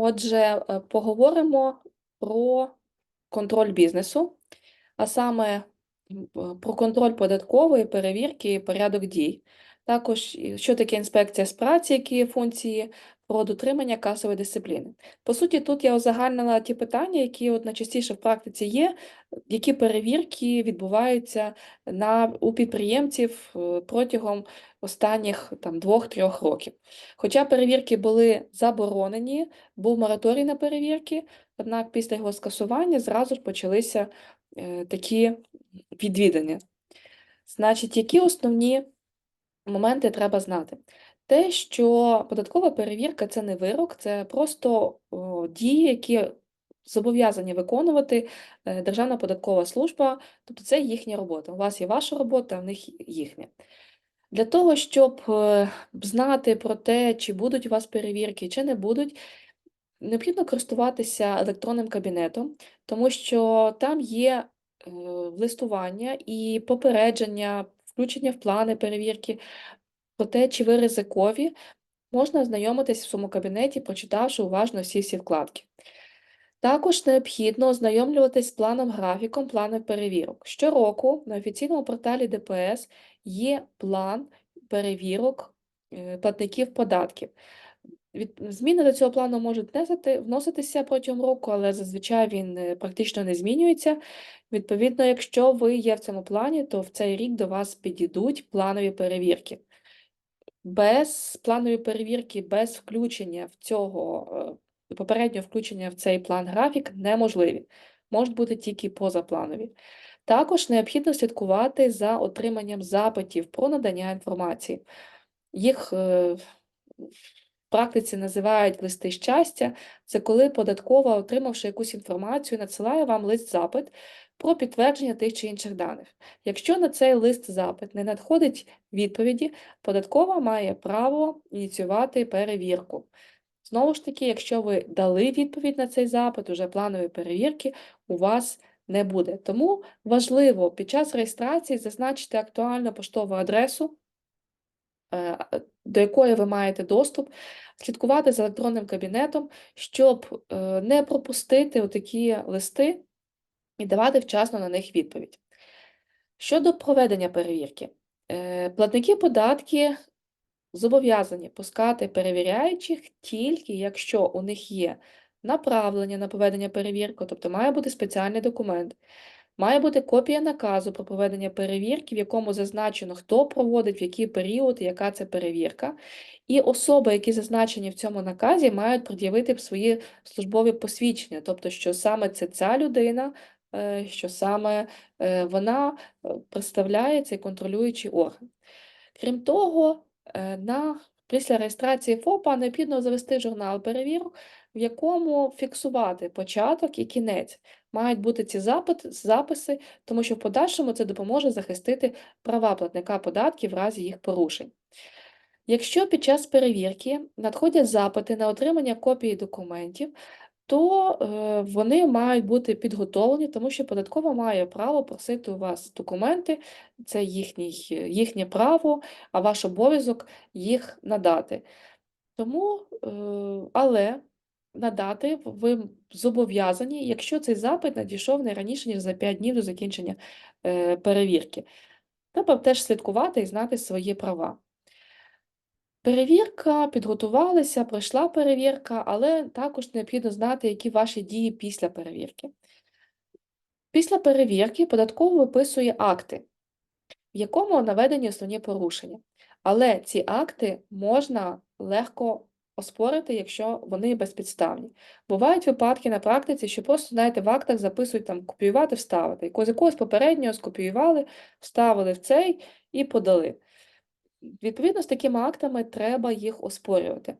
Отже, е, поговоримо про контроль бізнесу, а саме про контроль податкової перевірки і порядок дій. Також що таке інспекція з праці, які є функції, про дотримання касової дисципліни. По суті, тут я узагальнила ті питання, які от найчастіше в практиці є, які перевірки відбуваються на, у підприємців е, протягом останніх там, двох-трьох років. Хоча перевірки були заборонені, був мораторій на перевірки, однак після його скасування зразу ж почалися е, такі відвідини. Значить, які основні моменти треба знати? Те, що податкова перевірка це не вирок, це просто о, дії, які зобов'язані виконувати е, Державна податкова служба, тобто це їхня робота. У вас є ваша робота, а в них їхня. Для того, щоб е, знати про те, чи будуть у вас перевірки, чи не будуть, необхідно користуватися електронним кабінетом, тому що там є е, листування і попередження, включення в плани перевірки про те, чи ви ризикові, можна ознайомитись в своєму кабінеті, прочитавши уважно всі всі вкладки. Також необхідно ознайомлюватись з планом графіком планом перевірок. Щороку на офіційному порталі ДПС є план перевірок е, платників податків. Від- Зміни до цього плану можуть внесити, вноситися протягом року, але зазвичай він е, практично не змінюється. Відповідно, якщо ви є в цьому плані, то в цей рік до вас підійдуть планові перевірки. Без планової перевірки, без включення в цього, е, попереднього включення в цей план графік неможливі. Можуть бути тільки позапланові. Також необхідно слідкувати за отриманням запитів про надання інформації. Їх е, практиці називають листи щастя. Це коли податкова, отримавши якусь інформацію, надсилає вам лист-запит про підтвердження тих чи інших даних. Якщо на цей лист-запит не надходить відповіді, податкова має право ініціювати перевірку. Знову ж таки, якщо ви дали відповідь на цей запит, уже планової перевірки у вас не буде. Тому важливо під час реєстрації зазначити актуальну поштову адресу, до якої ви маєте доступ, слідкувати за електронним кабінетом, щоб е, не пропустити такі листи і давати вчасно на них відповідь. Щодо проведення перевірки, е, платники податки зобов'язані пускати перевіряючих тільки якщо у них є направлення на проведення перевірки, тобто має бути спеціальний документ, має бути копія наказу про проведення перевірки, в якому зазначено, хто проводить, в який період, яка це перевірка. І особи, які зазначені в цьому наказі, мають пред'явити свої службові посвідчення, тобто, що саме це ця людина, е, що саме е, вона е, представляє цей контролюючий орган. Крім того, на, після реєстрації ФОПа необхідно завести журнал перевірок, в якому фіксувати початок і кінець. Мають бути ці записи, тому що в подальшому це допоможе захистити права платника податків в разі їх порушень. Якщо під час перевірки надходять запити на отримання копії документів, то е, вони мають бути підготовлені, тому що податкова має право просити у вас документи, це їхній, їхнє право, а ваш обов'язок їх надати. Тому, е, але надати ви зобов'язані, якщо цей запит надійшов не раніше, ніж за 5 днів до закінчення е, перевірки. Треба теж слідкувати і знати свої права. Перевірка, підготувалися, пройшла перевірка, але також необхідно знати, які ваші дії після перевірки. Після перевірки податково виписує акти, в якому наведені основні порушення. Але ці акти можна легко оспорити, якщо вони безпідставні. Бувають випадки на практиці, що просто, знаєте, в актах записують там копіювати, вставити. Якогось якогось попереднього скопіювали, вставили в цей і подали. Відповідно, з такими актами треба їх оспорювати.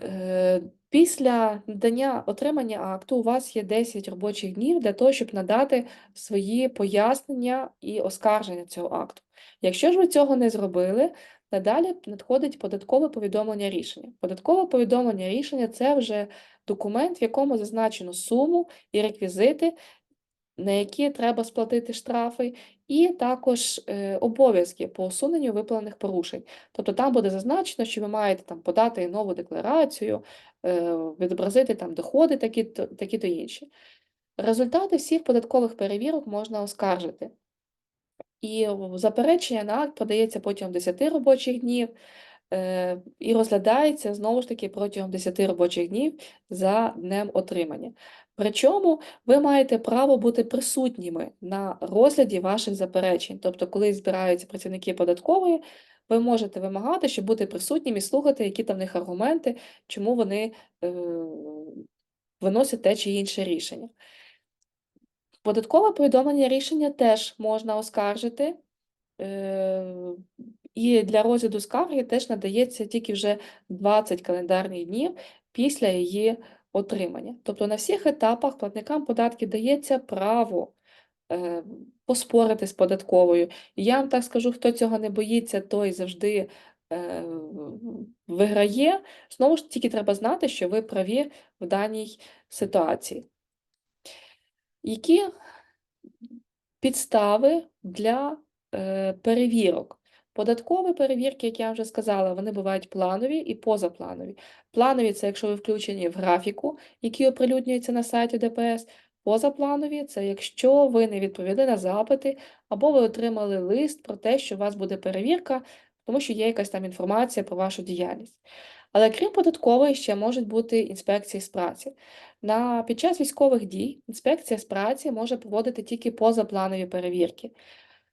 Е, Після надання отримання акту у вас є 10 робочих днів для того, щоб надати свої пояснення і оскарження цього акту. Якщо ж ви цього не зробили, надалі надходить податкове повідомлення рішення. Податкове повідомлення рішення це вже документ, в якому зазначено суму і реквізити, на які треба сплатити штрафи, і також е, обов'язки по усуненню виправлених порушень. Тобто там буде зазначено, що ви маєте там подати нову декларацію, е, відобразити там доходи такі-то такі-то інші. Результати всіх податкових перевірок можна оскаржити. І заперечення на акт подається протягом 10 робочих днів е, і розглядається знову ж таки протягом 10 робочих днів за днем отримання. Причому ви маєте право бути присутніми на розгляді ваших заперечень. Тобто, коли збираються працівники податкової, ви можете вимагати, щоб бути присутнім і слухати, які там в них аргументи, чому вони е, виносять те чи інше рішення. Податкове повідомлення рішення теж можна оскаржити. Е, І для розгляду скарги теж надається тільки вже 20 календарних днів після її отримання. Тобто на всіх етапах платникам податків дається право е, поспорити з податковою. Я вам так скажу, хто цього не боїться, той завжди е, виграє. Знову ж тільки треба знати, що ви праві в даній ситуації. Які підстави для е, перевірок? Податкові перевірки, як я вже сказала, вони бувають планові і позапланові. Планові це якщо ви включені в графіку, який оприлюднюється на сайті ДПС. Позапланові це якщо ви не відповіли на запити, або ви отримали лист про те, що у вас буде перевірка, тому що є якась там інформація про вашу діяльність. Але крім податкової, ще можуть бути інспекції з праці. На, під час військових дій інспекція з праці може проводити тільки позапланові перевірки.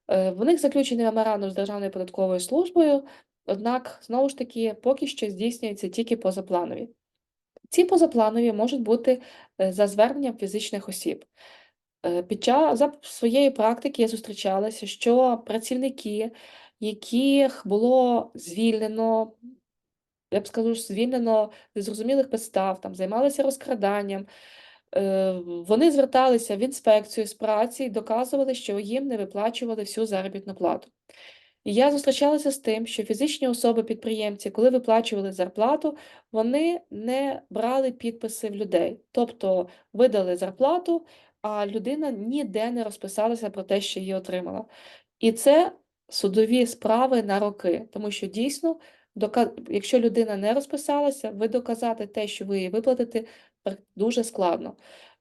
Е, В них заключений меморандум з Державною податковою службою, однак, знову ж таки, поки що здійснюється тільки позапланові. Ці позапланові можуть бути е, за зверненням фізичних осіб. Е, Під час за своєї практики я зустрічалася, що працівники, яких було звільнено, я б скажу, звільнено з зрозумілих підстав, там займалися розкраданням, е, вони зверталися в інспекцію з праці і доказували, що їм не виплачували всю заробітну плату. І я зустрічалася з тим, що фізичні особи-підприємці, коли виплачували зарплату, вони не брали підписи в людей. Тобто видали зарплату, а людина ніде не розписалася про те, що її отримала. І це судові справи на роки, тому що дійсно, якщо людина не розписалася, ви доказати те, що ви її виплатите, дуже складно.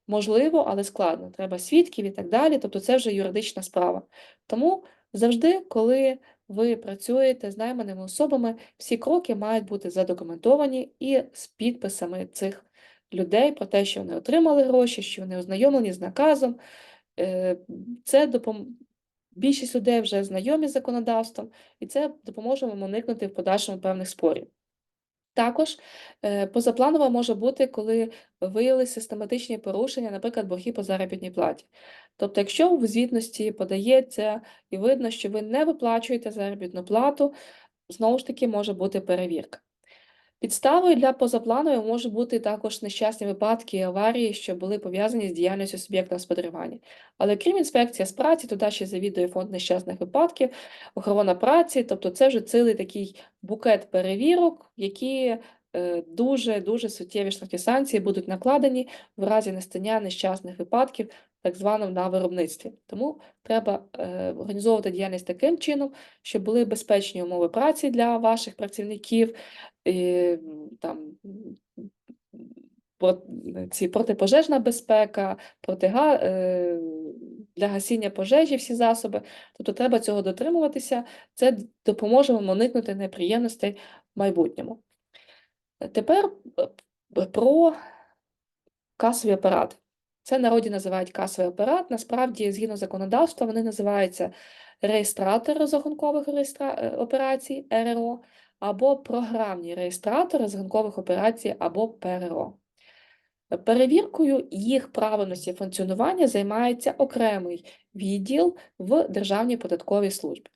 Можливо, але складно. Треба свідків і так далі. Тобто це вже юридична справа. Тому завжди, коли ви працюєте з найманими особами, всі кроки мають бути задокументовані і з підписами цих людей про те, що вони отримали гроші, що вони ознайомлені з наказом. Е, Це допом... Більшість людей вже знайомі з законодавством, і це допоможе вам уникнути в подальшому певних спорів. Також е, позапланово може бути, коли виявилися систематичні порушення, наприклад, борги по заробітній платі. Тобто, якщо в звітності подається і видно, що ви не виплачуєте заробітну плату, знову ж таки може бути перевірка. Підставою для позапланової можуть бути також нещасні випадки і аварії, що були пов'язані з діяльністю суб'єкта господарювання. Але крім інспекції з праці, туди ще завідує фонд нещасних випадків, охорона праці, тобто це вже цілий такий букет перевірок, які дуже-дуже суттєві штрафні санкції будуть накладені в разі настання нещасних випадків, так званим на виробництві. Тому треба е, організовувати діяльність таким чином, щоб були безпечні умови праці для ваших працівників, і, там, ці протипожежна безпека, протига, е, для гасіння пожежі всі засоби. Тобто треба цього дотримуватися. Це допоможе вам уникнути неприємностей в майбутньому. Тепер е, про касові апарати. Це народі називають касовий апарат. Насправді, згідно законодавства, вони називаються реєстратор розрахункових реєстра... е, операцій РРО або програмні реєстратори розрахункових операцій або ПРО. Перевіркою їх правильності функціонування займається окремий відділ в Державній податковій службі.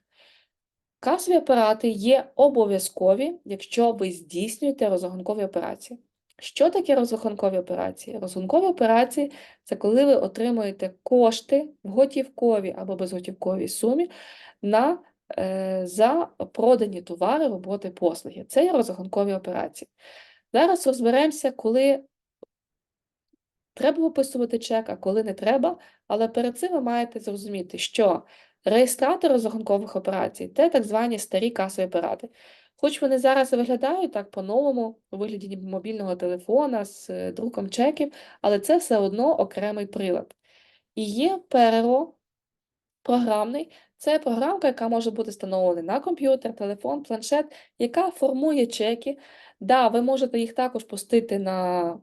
Касові апарати є обов'язкові, якщо ви здійснюєте розрахункові операції. Що таке розрахункові операції? Розрахункові операції це коли ви отримуєте кошти в готівковій або безготівковій сумі на, е, за продані товари, роботи, послуги. Це є розрахункові операції. Зараз розберемося, коли треба виписувати чек, а коли не треба. Але перед цим ви маєте зрозуміти, що Реєстратор розрахункових операцій це так звані старі касові апарати. Хоч вони зараз виглядають так по-новому, у вигляді мобільного телефона з е, друком чеків, але це все одно окремий прилад. І є ПРО програмний. Це програмка, яка може бути встановлена на комп'ютер, телефон, планшет, яка формує чеки. Да, ви можете їх також пустити на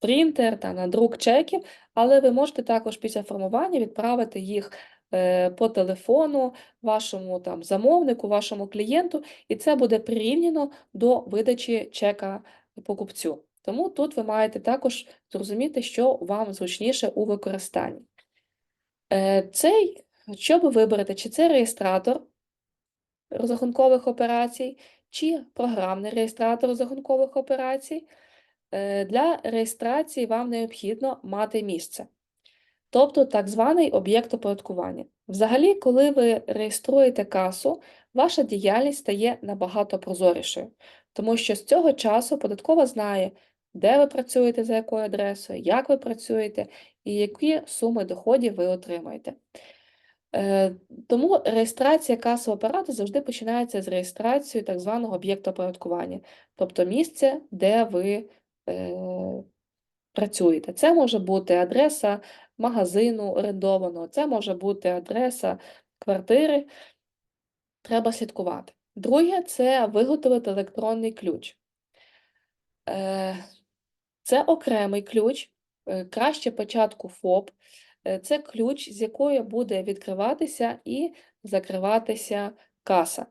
принтер та на друк чеків, але ви можете також після формування відправити їх по телефону вашому там замовнику, вашому клієнту, і це буде прирівняно до видачі чека покупцю. Тому тут ви маєте також зрозуміти, що вам зручніше у використанні. Е, Цей, що ви виберете, чи це реєстратор розрахункових операцій, чи програмний реєстратор розрахункових операцій. Е, Для реєстрації вам необхідно мати місце, тобто так званий об'єкт оподаткування. Взагалі, коли ви реєструєте касу, ваша діяльність стає набагато прозорішою, тому що з цього часу податкова знає, де ви працюєте, за якою адресою, як ви працюєте і які суми доходів ви отримаєте. Е, Тому реєстрація касового апарату завжди починається з реєстрації так званого об'єкту оподаткування, тобто місце, де ви е, працюєте. Це може бути адреса магазину орендованого, це може бути адреса квартири. Треба слідкувати. Друге це виготовити електронний ключ. Е, Це окремий ключ, е, краще початку ФОП. Е, Це ключ, з якої буде відкриватися і закриватися каса.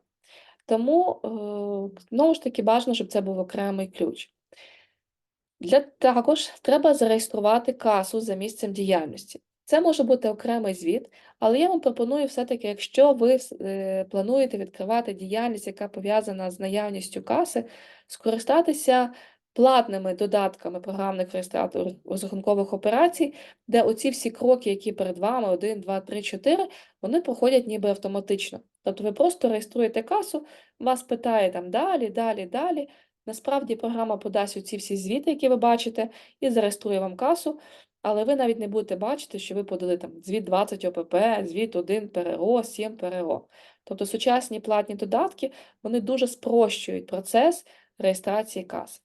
Тому, знову ж таки, бажано, щоб це був окремий ключ. Для також треба зареєструвати касу за місцем діяльності. Це може бути окремий звіт, але я вам пропоную все-таки, якщо ви е, плануєте відкривати діяльність, яка пов'язана з наявністю каси, скористатися платними додатками програмних реєстраторів розрахункових операцій, де оці всі кроки, які перед вами, 1, 2, 3, 4, вони проходять ніби автоматично. Тобто ви просто реєструєте касу, вас питає там далі, далі, далі. Насправді програма подасть оці всі звіти, які ви бачите, і зареєструє вам касу, але ви навіть не будете бачити, що ви подали там звіт 20 ОПП, звіт 1 ПРО, 7 ПРО. Тобто сучасні платні додатки, вони дуже спрощують процес реєстрації кас.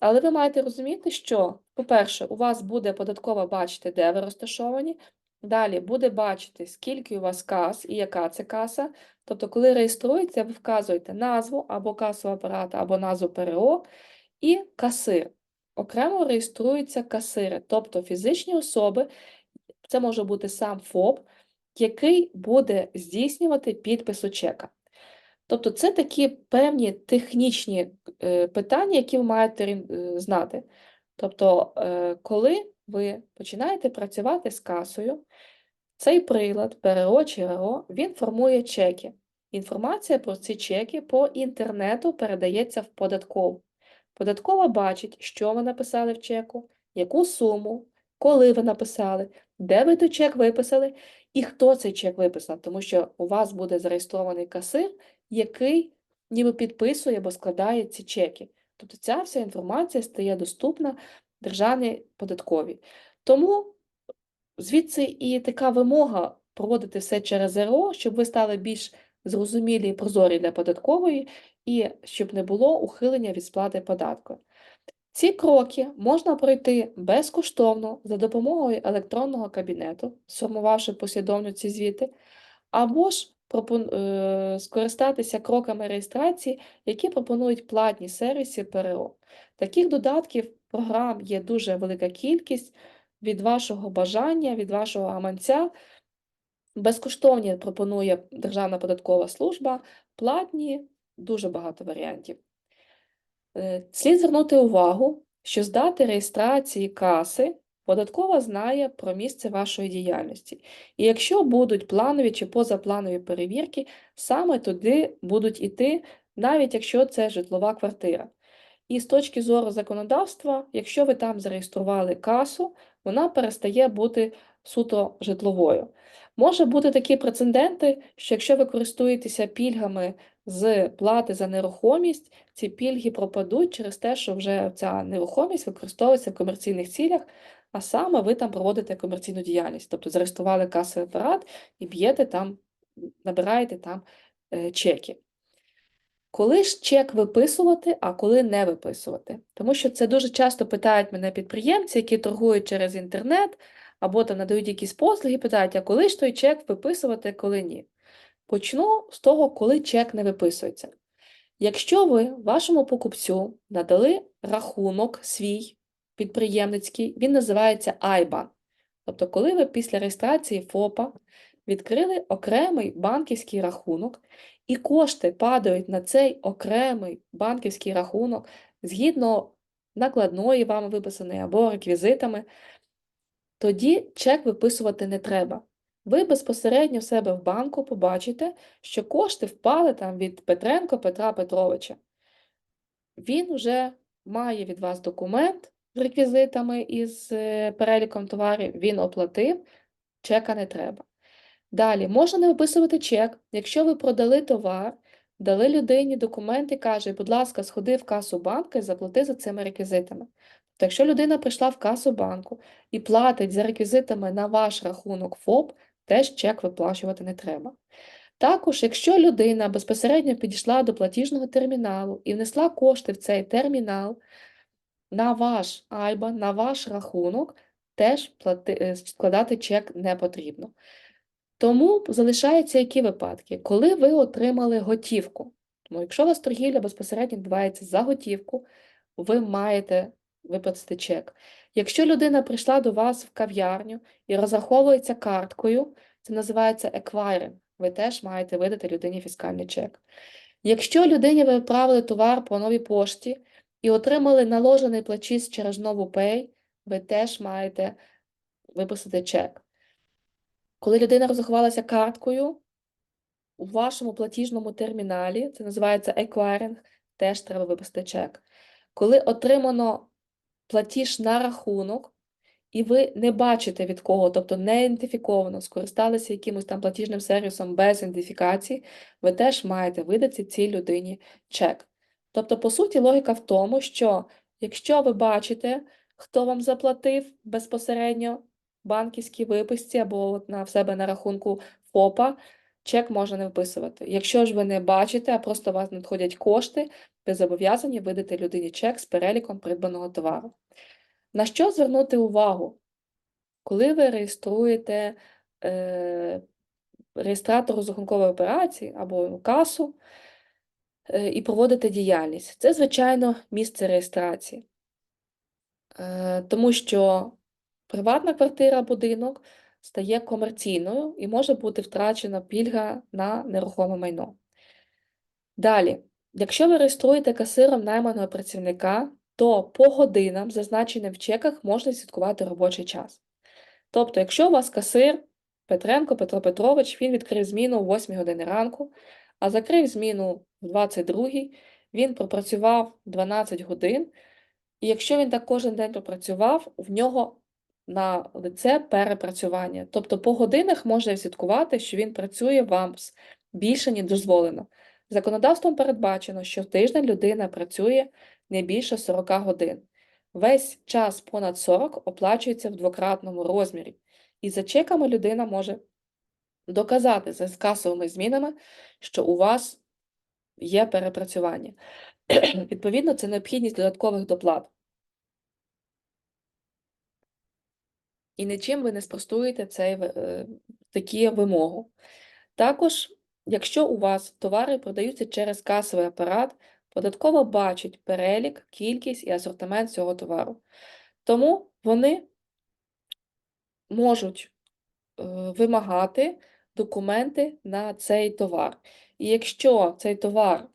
Але ви маєте розуміти, що, по-перше, у вас буде податкова бачити, де ви розташовані. Далі буде бачити, скільки у вас кас і яка це каса. Тобто, коли реєструється, ви вказуєте назву або касового апарата, або назву ПРО і касир. Окремо реєструються касири, тобто фізичні особи, це може бути сам ФОП, який буде здійснювати підпису чека. Тобто це такі певні технічні е, питання, які ви маєте е, знати. Тобто, е, коли ви починаєте працювати з касою, цей прилад ПРО чи РО, він формує чеки. Інформація про ці чеки по інтернету передається в податкову. Податкова бачить, що ви написали в чеку, яку суму, коли ви написали, де ви той чек виписали і хто цей чек виписав, тому що у вас буде зареєстрований касир, який ніби підписує або складає ці чеки. Тобто ця вся інформація стає доступна державній податковій. Тому звідси і така вимога проводити все через РО, щоб ви стали більш зрозумілі і прозорі для податкової, і щоб не було ухилення від сплати податку. Ці кроки можна пройти безкоштовно за допомогою електронного кабінету, сформувавши послідовно ці звіти, або ж скористатися кроками реєстрації, які пропонують платні сервіси ПРО. Таких додатків програм є дуже велика кількість від вашого бажання, від вашого гаманця. Безкоштовні пропонує Державна податкова служба, платні дуже багато варіантів. Е, слід звернути увагу, що з дати реєстрації каси податкова знає про місце вашої діяльності. І якщо будуть планові чи позапланові перевірки, саме туди будуть іти, навіть якщо це житлова квартира. І з точки зору законодавства, якщо ви там зареєстрували касу, вона перестає бути суто житловою. Може бути такі прецеденти, що якщо ви користуєтеся пільгами з плати за нерухомість, ці пільги пропадуть через те, що вже ця нерухомість використовується в комерційних цілях, а саме ви там проводите комерційну діяльність, тобто зареєстрували касовий апарат і б'єте там набираєте там е, чеки. Коли ж чек виписувати, а коли не виписувати? Тому що це дуже часто питають мене підприємці, які торгують через інтернет або там надають якісь послуги, питають, а коли ж той чек виписувати, коли ні? Почну з того, коли чек не виписується. Якщо ви вашому покупцю надали рахунок свій підприємницький, він називається IBAN. Тобто, коли ви після реєстрації ФОПа відкрили окремий банківський рахунок, і кошти падають на цей окремий банківський рахунок згідно накладної вам виписаної або реквізитами, тоді чек виписувати не треба. Ви безпосередньо в себе в банку побачите, що кошти впали там від Петренко Петра Петровича. Він вже має від вас документ з реквізитами із е, переліком товарів, він оплатив, чека не треба. Далі, можна не виписувати чек, якщо ви продали товар, дали людині документ і каже, будь ласка, сходи в касу банку і заплати за цими реквізитами. Тобто, якщо людина прийшла в касу банку і платить за реквізитами на ваш рахунок ФОП, теж чек виплачувати не треба. Також, якщо людина безпосередньо підійшла до платіжного терміналу і внесла кошти в цей термінал на ваш IBAN, на ваш рахунок, теж плати, е, складати чек не потрібно. Тому залишаються які випадки? Коли ви отримали готівку. Тому якщо у вас торгівля безпосередньо відбувається за готівку, ви маєте виплатити чек. Якщо людина прийшла до вас в кав'ярню і розраховується карткою, це називається еквайринг, ви теж маєте видати людині фіскальний чек. Якщо людині ви відправили товар по новій пошті і отримали наложений платіж через нову Pay, ви теж маєте виписати чек. Коли людина розрахувалася карткою, у вашому платіжному терміналі, це називається еквайринг, теж треба виписати чек. Коли отримано платіж на рахунок, і ви не бачите від кого, тобто не ідентифіковано, скористалися якимось там платіжним сервісом без ідентифікації, ви теж маєте видати цій людині чек. Тобто, по суті, логіка в тому, що якщо ви бачите, хто вам заплатив безпосередньо банківській виписці або от на в себе на рахунку ФОПа, чек можна не вписувати. Якщо ж ви не бачите, а просто у вас надходять кошти, ви зобов'язані видати людині чек з переліком придбаного товару. На що звернути увагу? Коли ви реєструєте е, реєстратор розрахункової операції або касу е, і проводите діяльність, це, звичайно, місце реєстрації. Е, тому що Приватна квартира, будинок стає комерційною і може бути втрачена пільга на нерухоме майно. Далі, якщо ви реєструєте касиром найманого працівника, то по годинам, зазначеним в чеках, можна слідкувати робочий час. Тобто, якщо у вас касир Петренко Петро Петрович, він відкрив зміну о 8 години ранку, а закрив зміну в 22 він пропрацював 12 годин, і якщо він так кожен день пропрацював, в нього на лице перепрацювання. Тобто по годинах можна відслідкувати, що він працює вам більше, ніж дозволено. Законодавством передбачено, що в тиждень людина працює не більше 40 годин. Весь час понад 40 оплачується в двократному розмірі, і за чеками людина може доказати за касовими змінами, що у вас є перепрацювання. Відповідно, це необхідність додаткових доплат. і нічим ви не спростуєте цей, е, такі вимогу. Також, якщо у вас товари продаються через касовий апарат, податково бачить перелік, кількість і асортимент цього товару. Тому вони можуть е, вимагати документи на цей товар. І якщо цей товар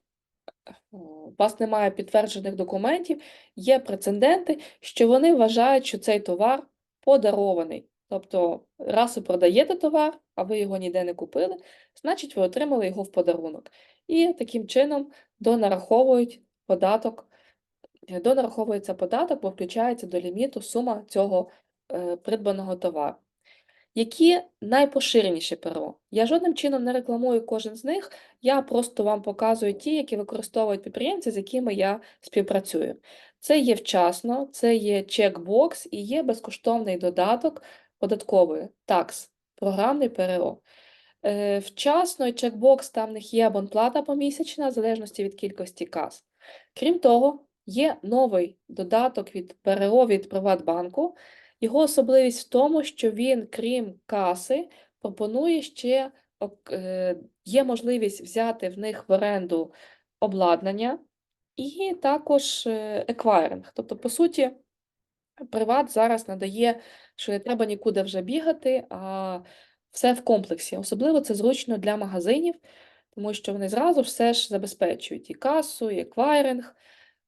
у вас немає підтверджених документів, є прецеденти, що вони вважають, що цей товар подарований. Тобто, раз ви продаєте товар, а ви його ніде не купили, значить, ви отримали його в подарунок. І таким чином донараховують податок, е, донараховується податок, бо включається до ліміту сума цього е, придбаного товару. Які найпоширеніші ПРО? Я жодним чином не рекламую кожен з них, я просто вам показую ті, які використовують підприємці, з якими я співпрацюю. Це є вчасно, це є чекбокс і є безкоштовний додаток податкової такс, програмний ПРО. Е, Вчасно і чекбокс, там в них є абонплата помісячна, в залежності від кількості кас. Крім того, є новий додаток від ПРО від Приватбанку. Його особливість в тому, що він, крім каси, пропонує ще е, є можливість взяти в них в оренду обладнання і також е, еквайринг. Тобто, по суті, Приват зараз надає, що не треба нікуди вже бігати, а все в комплексі. Особливо це зручно для магазинів, тому що вони зразу все ж забезпечують і касу, і еквайринг,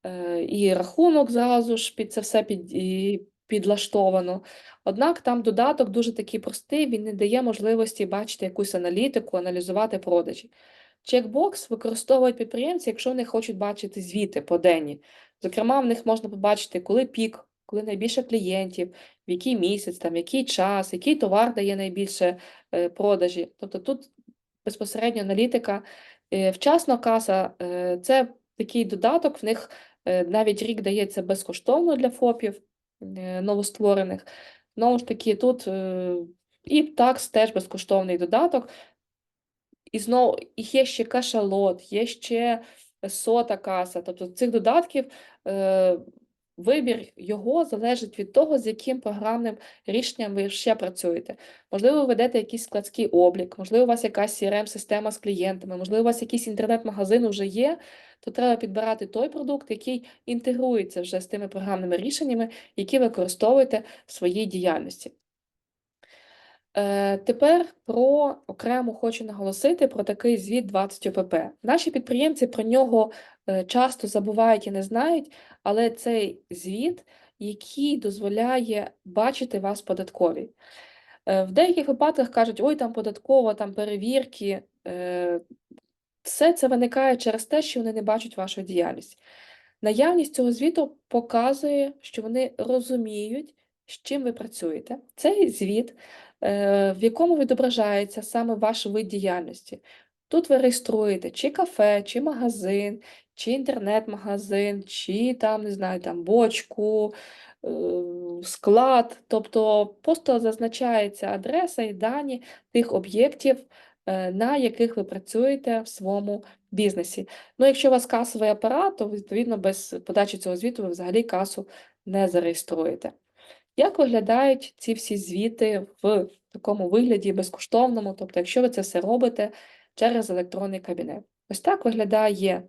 е, і рахунок зразу ж під це все під, і підлаштовано. Однак там додаток дуже такий простий, він не дає можливості бачити якусь аналітику, аналізувати продажі. Чекбокс використовують підприємці, якщо вони хочуть бачити звіти поденні. Зокрема, в них можна побачити, коли пік, коли найбільше клієнтів, в який місяць, там, який час, який товар дає найбільше е, продажі. Тобто тут безпосередньо аналітика. Е, Вчасно каса е, це такий додаток, в них навіть рік дається безкоштовно для ФОПів новостворених. Знову ж таки, тут і такс теж безкоштовний додаток. І знову і є ще кашалот, є ще сота каса. Тобто цих додатків вибір його залежить від того, з яким програмним рішенням ви ще працюєте. Можливо, ви ведете якийсь складський облік, можливо, у вас якась CRM-система з клієнтами, можливо, у вас якийсь інтернет-магазин вже є, то треба підбирати той продукт, який інтегрується вже з тими програмними рішеннями, які ви використовуєте в своїй діяльності. Е, Тепер про окремо хочу наголосити про такий звіт 20 ОПП. Наші підприємці про нього е, часто забувають і не знають, але цей звіт, який дозволяє бачити вас податкові. Е, В деяких випадках кажуть, ой, там податкова, там перевірки. Е, Все це виникає через те, що вони не бачать вашу діяльність. Наявність цього звіту показує, що вони розуміють, з чим ви працюєте. Цей звіт, е, в якому відображається саме ваш вид діяльності. Тут ви реєструєте чи кафе, чи магазин, чи інтернет-магазин, чи там, не знаю, там бочку, е, склад. Тобто просто зазначається адреса і дані тих об'єктів, е, на яких ви працюєте в своєму бізнесі. Ну, якщо у вас касовий апарат, то відповідно без подачі цього звіту ви взагалі касу не зареєструєте. Як виглядають ці всі звіти в такому вигляді безкоштовному, тобто, якщо ви це все робите через електронний кабінет? Ось так виглядає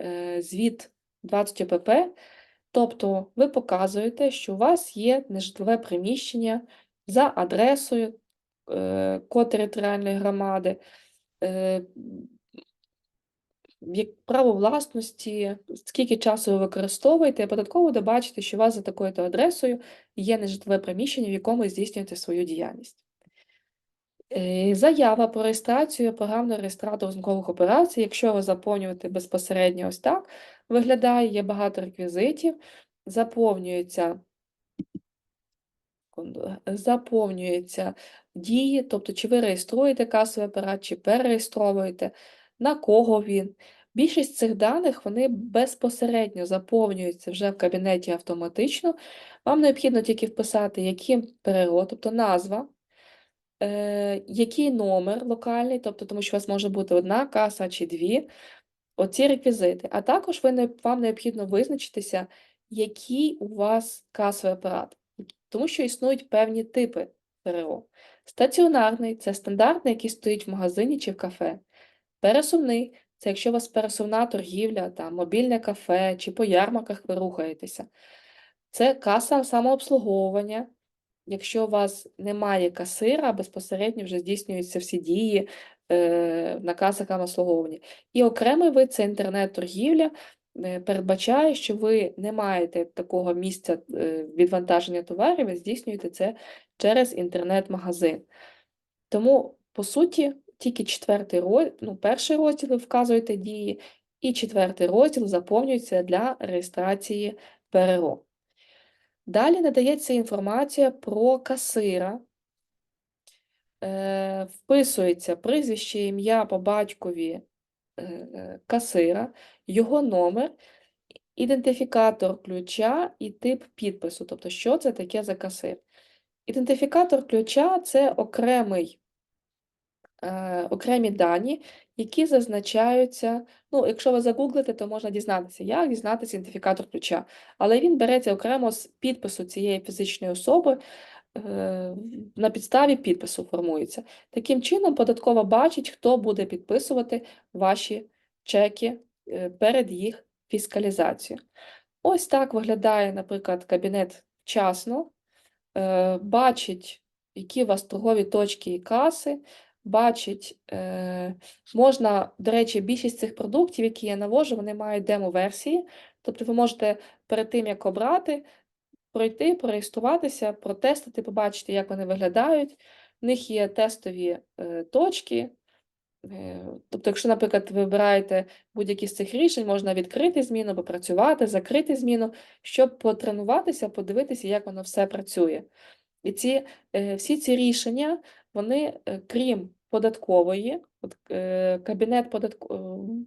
е, звіт 20 ОПП, тобто ви показуєте, що у вас є нежитлове приміщення за адресою е, код територіальної громади, е, право власності, скільки часу ви використовуєте, і податково де бачите, що у вас за такою-то адресою є нежитлове приміщення, в якому ви здійснюєте свою діяльність. Е, Заява про реєстрацію програмного реєстратора розрахункових операцій, якщо ви заповнюєте безпосередньо ось так, виглядає, є багато реквізитів, заповнюється секунду, заповнюється дії, тобто чи ви реєструєте касовий апарат, чи перереєстровуєте, на кого він. Більшість цих даних вони безпосередньо заповнюються вже в кабінеті автоматично. Вам необхідно тільки вписати, яким ПРО, тобто назва, е, який номер локальний, тобто тому що у вас може бути одна каса чи дві, оці реквізити. А також ви не, вам необхідно визначитися, який у вас касовий апарат, тому що існують певні типи ПРО. Стаціонарний це стандартний, який стоїть в магазині чи в кафе. Пересувний це якщо у вас пересувна торгівля, там, мобільне кафе чи по ярмарках ви рухаєтеся. Це каса самообслуговування. Якщо у вас немає касира, безпосередньо вже здійснюються всі дії е, на касах самообслуговування. І окремий вид це інтернет-торгівля, е, передбачає, що ви не маєте такого місця е, відвантаження товарів, ви здійснюєте це через інтернет-магазин. Тому, по суті, тільки четвертий розділ, ну, перший розділ ви вказуєте дії, і четвертий розділ заповнюється для реєстрації ПРО. Далі надається інформація про касира, е, вписується прізвище, ім'я по батькові е, касира, його номер, ідентифікатор ключа і тип підпису, тобто, що це таке за касир. Ідентифікатор ключа це окремий е, окремі дані, які зазначаються. Ну, якщо ви загуглите, то можна дізнатися, як дізнатися ідентифікатор ключа. Але він береться окремо з підпису цієї фізичної особи, е, на підставі підпису формується. Таким чином, податкова бачить, хто буде підписувати ваші чеки е, перед їх фіскалізацією. Ось так виглядає, наприклад, кабінет вчасно, е, бачить, які у вас торгові точки і каси, бачить, е, можна, до речі, більшість цих продуктів, які я навожу, вони мають демо-версії. Тобто ви можете перед тим, як обрати, пройти, пореєструватися, протестити, побачити, як вони виглядають. В них є тестові е, точки. Е, Тобто, якщо, наприклад, ви вибираєте будь-які з цих рішень, можна відкрити зміну, попрацювати, закрити зміну, щоб потренуватися, подивитися, як воно все працює. І ці, всі ці рішення, вони, е, крім податкової, от, е, кабінет податко...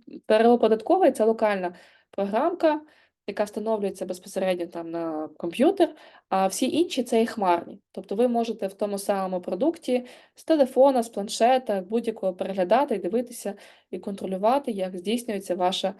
е, ПРО податковий це локальна програмка, яка встановлюється безпосередньо там на комп'ютер, а всі інші це і хмарні. Тобто ви можете в тому самому продукті з телефона, з планшета, будь-якого переглядати дивитися і контролювати, як здійснюється ваша